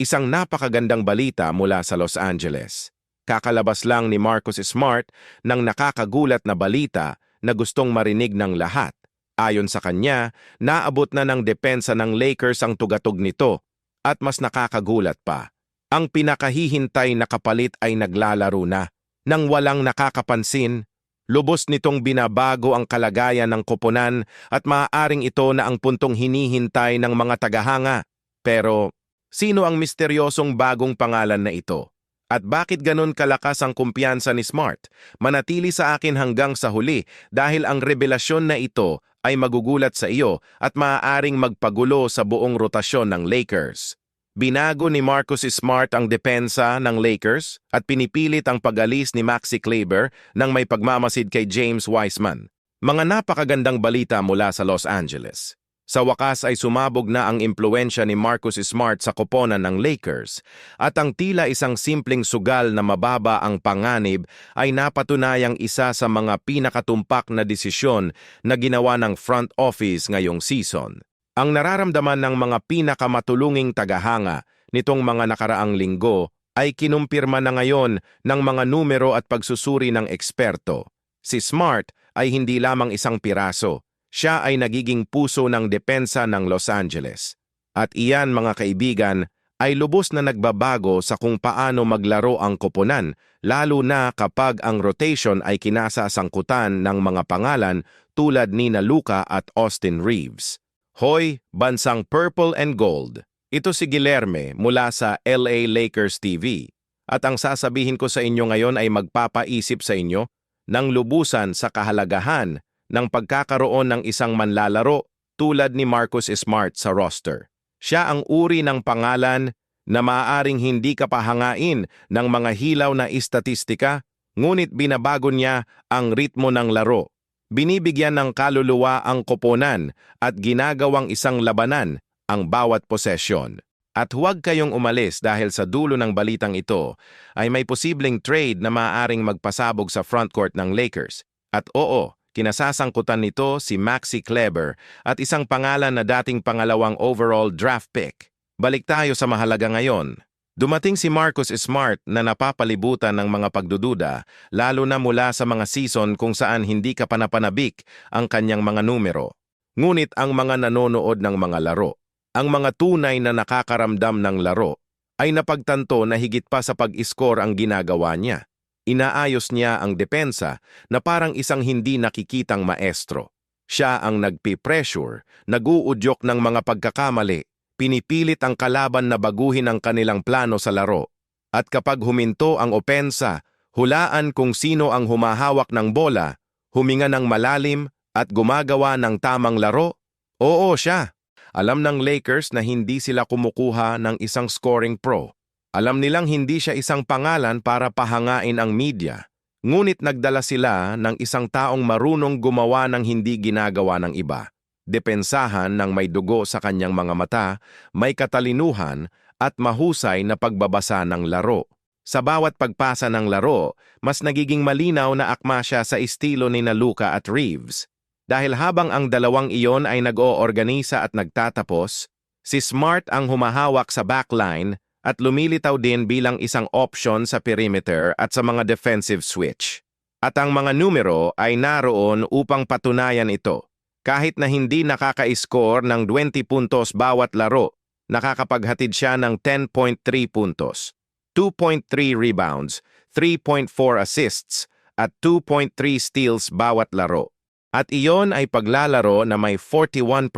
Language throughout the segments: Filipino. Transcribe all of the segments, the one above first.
Isang napakagandang balita mula sa Los Angeles. Kakalabas lang ni Marcus Smart ng nakakagulat na balita na gustong marinig ng lahat. Ayon sa kanya, naabot na ng depensa ng Lakers ang tugatog nito at mas nakakagulat pa. Ang pinakahihintay na kapalit ay naglalaro na. Nang walang nakakapansin, lubos nitong binabago ang kalagayan ng koponan at maaaring ito na ang puntong hinihintay ng mga tagahanga. Pero Sino ang misteryosong bagong pangalan na ito? At bakit ganun kalakas ang kumpiyansa ni Smart? Manatili sa akin hanggang sa huli dahil ang revelasyon na ito ay magugulat sa iyo at maaaring magpagulo sa buong rotasyon ng Lakers. Binago ni Marcus Smart ang depensa ng Lakers at pinipilit ang pag-alis ni Maxi Kleber nang may pagmamasid kay James Wiseman. Mga napakagandang balita mula sa Los Angeles. Sa wakas ay sumabog na ang impluensya ni Marcus Smart sa koponan ng Lakers at ang tila isang simpleng sugal na mababa ang panganib ay napatunayang isa sa mga pinakatumpak na desisyon na ginawa ng front office ngayong season. Ang nararamdaman ng mga pinakamatulunging tagahanga nitong mga nakaraang linggo ay kinumpirma na ngayon ng mga numero at pagsusuri ng eksperto. Si Smart ay hindi lamang isang piraso, siya ay nagiging puso ng depensa ng Los Angeles. At iyan mga kaibigan ay lubos na nagbabago sa kung paano maglaro ang koponan, lalo na kapag ang rotation ay kinasasangkutan ng mga pangalan tulad ni na Luka at Austin Reeves. Hoy, bansang Purple and Gold. Ito si Guilherme mula sa LA Lakers TV. At ang sasabihin ko sa inyo ngayon ay magpapaisip sa inyo ng lubusan sa kahalagahan ng pagkakaroon ng isang manlalaro tulad ni Marcus Smart sa roster. Siya ang uri ng pangalan na maaaring hindi kapahangain ng mga hilaw na istatistika, ngunit binabago niya ang ritmo ng laro. Binibigyan ng kaluluwa ang koponan at ginagawang isang labanan ang bawat posesyon. At huwag kayong umalis dahil sa dulo ng balitang ito ay may posibleng trade na maaaring magpasabog sa frontcourt ng Lakers. At oo, Kinasasangkutan nito si Maxi Kleber at isang pangalan na dating pangalawang overall draft pick. Balik tayo sa mahalaga ngayon. Dumating si Marcus Smart na napapalibutan ng mga pagdududa, lalo na mula sa mga season kung saan hindi ka panapanabik ang kanyang mga numero. Ngunit ang mga nanonood ng mga laro, ang mga tunay na nakakaramdam ng laro, ay napagtanto na higit pa sa pag-score ang ginagawa niya. Inaayos niya ang depensa na parang isang hindi nakikitang maestro. Siya ang nagpi-pressure, naguudyok ng mga pagkakamali, pinipilit ang kalaban na baguhin ang kanilang plano sa laro. At kapag huminto ang opensa, hulaan kung sino ang humahawak ng bola, huminga ng malalim at gumagawa ng tamang laro? Oo siya. Alam ng Lakers na hindi sila kumukuha ng isang scoring pro. Alam nilang hindi siya isang pangalan para pahangain ang media, ngunit nagdala sila ng isang taong marunong gumawa ng hindi ginagawa ng iba. Depensahan ng may dugo sa kanyang mga mata, may katalinuhan at mahusay na pagbabasa ng laro. Sa bawat pagpasa ng laro, mas nagiging malinaw na akma siya sa estilo ni na Luka at Reeves. Dahil habang ang dalawang iyon ay nag-oorganisa at nagtatapos, si Smart ang humahawak sa backline at lumilitaw din bilang isang option sa perimeter at sa mga defensive switch. At ang mga numero ay naroon upang patunayan ito. Kahit na hindi nakaka-score ng 20 puntos bawat laro, nakakapaghatid siya ng 10.3 puntos, 2.3 rebounds, 3.4 assists, at 2.3 steals bawat laro. At iyon ay paglalaro na may 41%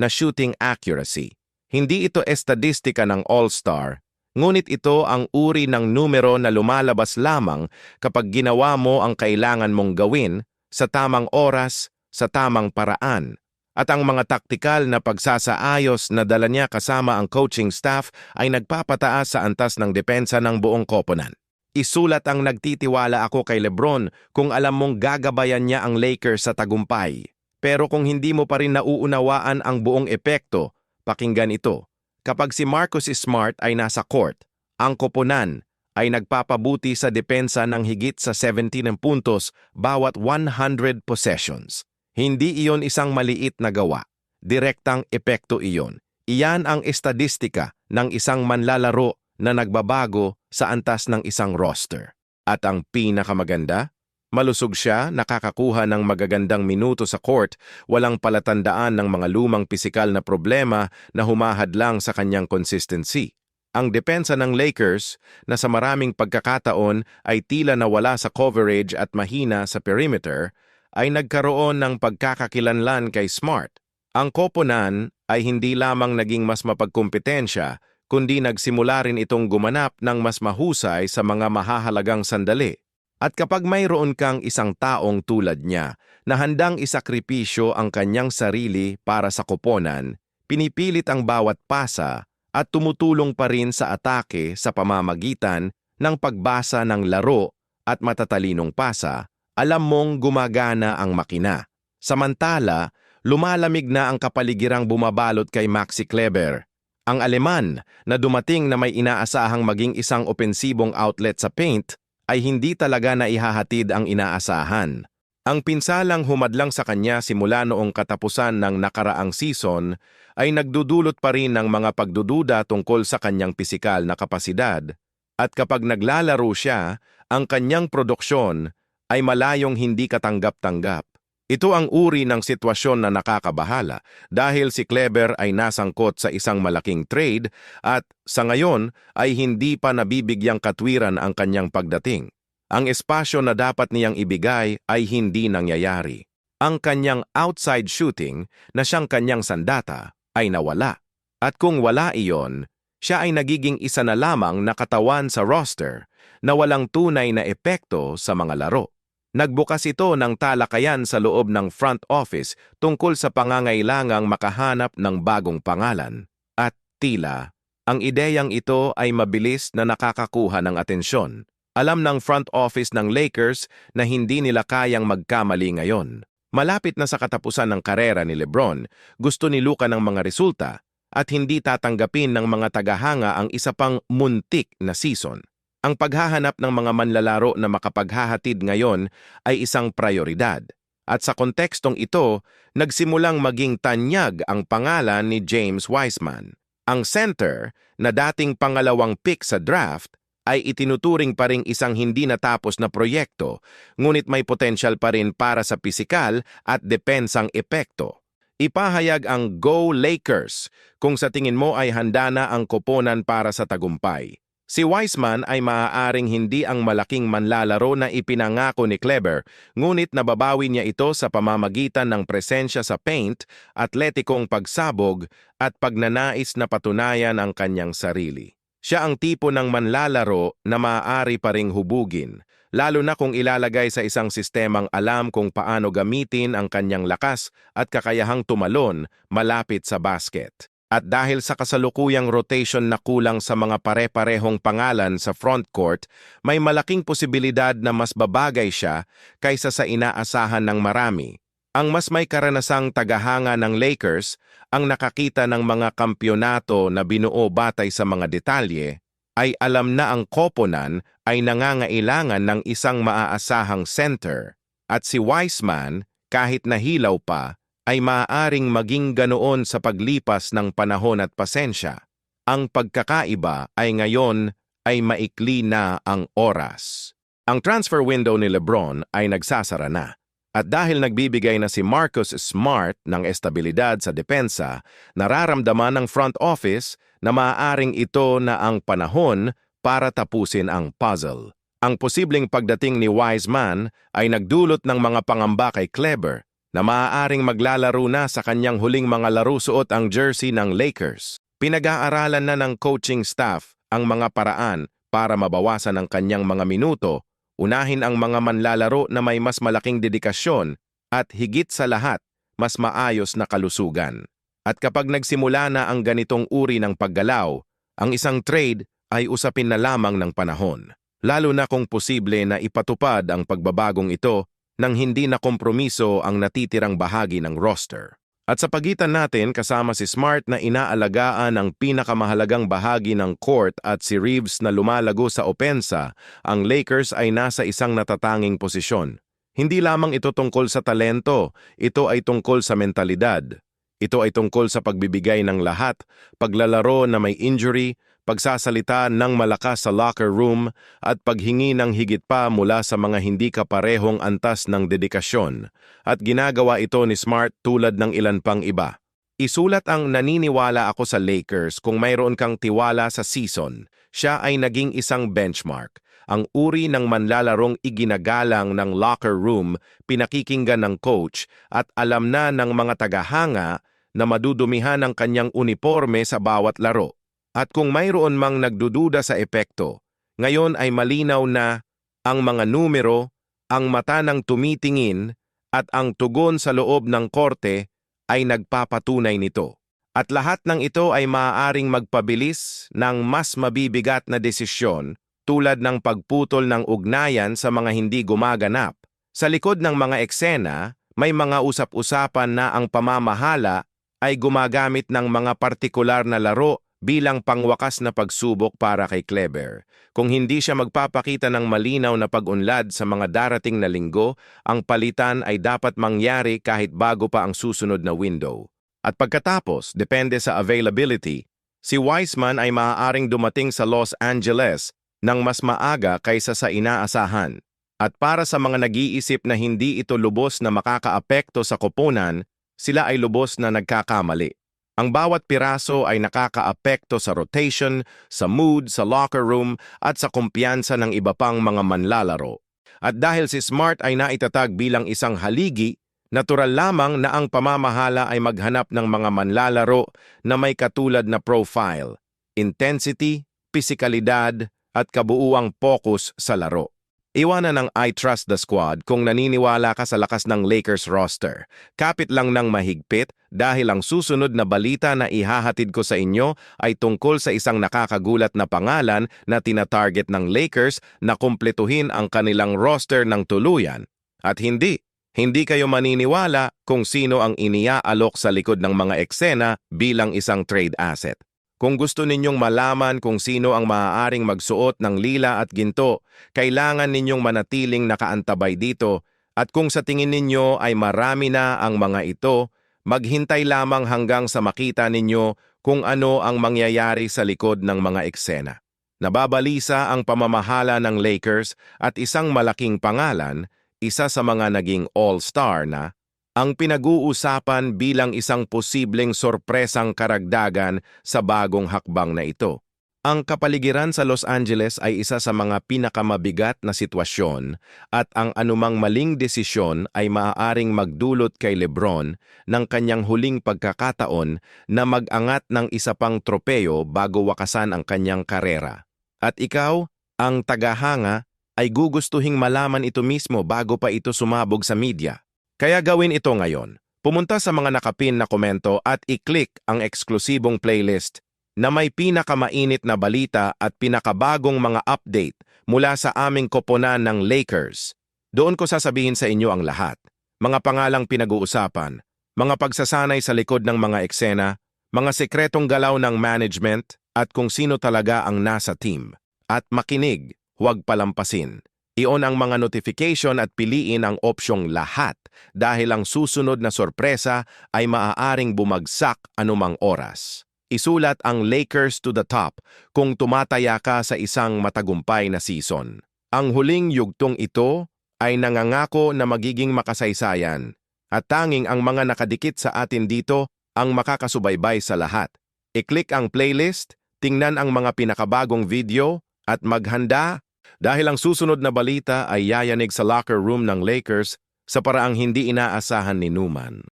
na shooting accuracy. Hindi ito estadistika ng All-Star, ngunit ito ang uri ng numero na lumalabas lamang kapag ginawa mo ang kailangan mong gawin sa tamang oras, sa tamang paraan. At ang mga taktikal na pagsasaayos na dala niya kasama ang coaching staff ay nagpapataas sa antas ng depensa ng buong koponan. Isulat ang nagtitiwala ako kay Lebron kung alam mong gagabayan niya ang Lakers sa tagumpay. Pero kung hindi mo pa rin nauunawaan ang buong epekto, Pakinggan ito. Kapag si Marcus Smart ay nasa court, ang koponan ay nagpapabuti sa depensa ng higit sa 17 puntos bawat 100 possessions. Hindi iyon isang maliit na gawa. Direktang epekto iyon. Iyan ang estadistika ng isang manlalaro na nagbabago sa antas ng isang roster. At ang pinakamaganda, malusog siya, nakakakuha ng magagandang minuto sa court, walang palatandaan ng mga lumang pisikal na problema na humahadlang sa kanyang consistency. Ang depensa ng Lakers na sa maraming pagkakataon ay tila nawala sa coverage at mahina sa perimeter ay nagkaroon ng pagkakakilanlan kay Smart. Ang koponan ay hindi lamang naging mas mapagkumpetensya, kundi nagsimula rin itong gumanap ng mas mahusay sa mga mahahalagang sandali. At kapag mayroon kang isang taong tulad niya na handang isakripisyo ang kanyang sarili para sa koponan, pinipilit ang bawat pasa at tumutulong pa rin sa atake sa pamamagitan ng pagbasa ng laro at matatalinong pasa, alam mong gumagana ang makina. Samantala, lumalamig na ang kapaligiran bumabalot kay Maxi Kleber. Ang Aleman na dumating na may inaasahang maging isang opensibong outlet sa paint ay hindi talaga naihahatid ang inaasahan. Ang pinsalang humadlang sa kanya simula noong katapusan ng nakaraang season ay nagdudulot pa rin ng mga pagdududa tungkol sa kanyang pisikal na kapasidad at kapag naglalaro siya, ang kanyang produksyon ay malayong hindi katanggap-tanggap. Ito ang uri ng sitwasyon na nakakabahala dahil si Kleber ay nasangkot sa isang malaking trade at sa ngayon ay hindi pa nabibigyang katwiran ang kanyang pagdating. Ang espasyo na dapat niyang ibigay ay hindi nangyayari. Ang kanyang outside shooting na siyang kanyang sandata ay nawala. At kung wala iyon, siya ay nagiging isa na lamang na katawan sa roster na walang tunay na epekto sa mga laro. Nagbukas ito ng talakayan sa loob ng front office tungkol sa pangangailangang makahanap ng bagong pangalan. At tila, ang ideyang ito ay mabilis na nakakakuha ng atensyon. Alam ng front office ng Lakers na hindi nila kayang magkamali ngayon. Malapit na sa katapusan ng karera ni Lebron, gusto ni Luka ng mga resulta at hindi tatanggapin ng mga tagahanga ang isa pang muntik na season. Ang paghahanap ng mga manlalaro na makapaghahatid ngayon ay isang prioridad. At sa kontekstong ito, nagsimulang maging tanyag ang pangalan ni James Wiseman. Ang center, na dating pangalawang pick sa draft, ay itinuturing pa ring isang hindi natapos na proyekto, ngunit may potensyal pa rin para sa pisikal at depensang epekto. Ipahayag ang Go Lakers kung sa tingin mo ay handa na ang koponan para sa tagumpay. Si Wiseman ay maaaring hindi ang malaking manlalaro na ipinangako ni Kleber, ngunit nababawi niya ito sa pamamagitan ng presensya sa paint, atletikong pagsabog at pagnanais na patunayan ang kanyang sarili. Siya ang tipo ng manlalaro na maaari pa ring hubugin, lalo na kung ilalagay sa isang sistemang alam kung paano gamitin ang kanyang lakas at kakayahang tumalon malapit sa basket. At dahil sa kasalukuyang rotation na kulang sa mga pare-parehong pangalan sa frontcourt, may malaking posibilidad na mas babagay siya kaysa sa inaasahan ng marami. Ang mas may karanasang tagahanga ng Lakers ang nakakita ng mga kampyonato na binuo batay sa mga detalye, ay alam na ang koponan ay nangangailangan ng isang maaasahang center. At si Wiseman, kahit nahilaw pa, ay maaaring maging ganoon sa paglipas ng panahon at pasensya. Ang pagkakaiba ay ngayon ay maikli na ang oras. Ang transfer window ni Lebron ay nagsasara na. At dahil nagbibigay na si Marcus Smart ng estabilidad sa depensa, nararamdaman ng front office na maaaring ito na ang panahon para tapusin ang puzzle. Ang posibleng pagdating ni Wiseman ay nagdulot ng mga pangamba kay Kleber na maaaring maglalaro na sa kanyang huling mga laro suot ang jersey ng Lakers. Pinag-aaralan na ng coaching staff ang mga paraan para mabawasan ang kanyang mga minuto, unahin ang mga manlalaro na may mas malaking dedikasyon at higit sa lahat, mas maayos na kalusugan. At kapag nagsimula na ang ganitong uri ng paggalaw, ang isang trade ay usapin na lamang ng panahon. Lalo na kung posible na ipatupad ang pagbabagong ito nang hindi na kompromiso ang natitirang bahagi ng roster. At sa pagitan natin kasama si Smart na inaalagaan ang pinakamahalagang bahagi ng court at si Reeves na lumalago sa opensa, ang Lakers ay nasa isang natatanging posisyon. Hindi lamang ito tungkol sa talento, ito ay tungkol sa mentalidad. Ito ay tungkol sa pagbibigay ng lahat, paglalaro na may injury, pagsasalita ng malakas sa locker room, at paghingi ng higit pa mula sa mga hindi kaparehong antas ng dedikasyon. At ginagawa ito ni Smart tulad ng ilan pang iba. Isulat ang naniniwala ako sa Lakers kung mayroon kang tiwala sa season. Siya ay naging isang benchmark. Ang uri ng manlalarong iginagalang ng locker room, pinakikinggan ng coach at alam na ng mga tagahanga na madudumihan ang kanyang uniforme sa bawat laro. At kung mayroon mang nagdududa sa epekto, ngayon ay malinaw na ang mga numero, ang mata ng tumitingin at ang tugon sa loob ng korte ay nagpapatunay nito. At lahat ng ito ay maaaring magpabilis ng mas mabibigat na desisyon tulad ng pagputol ng ugnayan sa mga hindi gumaganap. Sa likod ng mga eksena, may mga usap-usapan na ang pamamahala ay gumagamit ng mga partikular na laro bilang pangwakas na pagsubok para kay Kleber. Kung hindi siya magpapakita ng malinaw na pag-unlad sa mga darating na linggo, ang palitan ay dapat mangyari kahit bago pa ang susunod na window. At pagkatapos, depende sa availability, si Wiseman ay maaaring dumating sa Los Angeles ng mas maaga kaysa sa inaasahan. At para sa mga nag-iisip na hindi ito lubos na makakaapekto sa koponan, sila ay lubos na nagkakamali. Ang bawat piraso ay nakakaapekto sa rotation, sa mood, sa locker room at sa kumpiyansa ng iba pang mga manlalaro. At dahil si Smart ay naitatag bilang isang haligi, natural lamang na ang pamamahala ay maghanap ng mga manlalaro na may katulad na profile, intensity, pisikalidad, at kabuuang focus sa laro. Iwanan ng I Trust the Squad kung naniniwala ka sa lakas ng Lakers roster. Kapit lang ng mahigpit dahil ang susunod na balita na ihahatid ko sa inyo ay tungkol sa isang nakakagulat na pangalan na tinatarget ng Lakers na kumpletuhin ang kanilang roster ng tuluyan. At hindi, hindi kayo maniniwala kung sino ang iniaalok sa likod ng mga eksena bilang isang trade asset. Kung gusto ninyong malaman kung sino ang maaaring magsuot ng lila at ginto, kailangan ninyong manatiling nakaantabay dito at kung sa tingin ninyo ay marami na ang mga ito, maghintay lamang hanggang sa makita ninyo kung ano ang mangyayari sa likod ng mga eksena. Nababalisa ang pamamahala ng Lakers at isang malaking pangalan, isa sa mga naging all-star na ang pinag-uusapan bilang isang posibleng sorpresang karagdagan sa bagong hakbang na ito. Ang kapaligiran sa Los Angeles ay isa sa mga pinakamabigat na sitwasyon at ang anumang maling desisyon ay maaaring magdulot kay Lebron ng kanyang huling pagkakataon na mag-angat ng isa pang tropeo bago wakasan ang kanyang karera. At ikaw, ang tagahanga, ay gugustuhing malaman ito mismo bago pa ito sumabog sa media. Kaya gawin ito ngayon. Pumunta sa mga nakapin na komento at i-click ang eksklusibong playlist na may pinakamainit na balita at pinakabagong mga update mula sa aming koponan ng Lakers. Doon ko sasabihin sa inyo ang lahat. Mga pangalang pinag-uusapan, mga pagsasanay sa likod ng mga eksena, mga sekretong galaw ng management at kung sino talaga ang nasa team. At makinig, huwag palampasin. I-on ang mga notification at piliin ang opsyong lahat dahil ang susunod na sorpresa ay maaaring bumagsak anumang oras. Isulat ang Lakers to the top kung tumataya ka sa isang matagumpay na season. Ang huling yugtong ito ay nangangako na magiging makasaysayan at tanging ang mga nakadikit sa atin dito ang makakasubaybay sa lahat. I-click ang playlist, tingnan ang mga pinakabagong video at maghanda dahil ang susunod na balita ay yayanig sa locker room ng Lakers sa paraang hindi inaasahan ni Newman.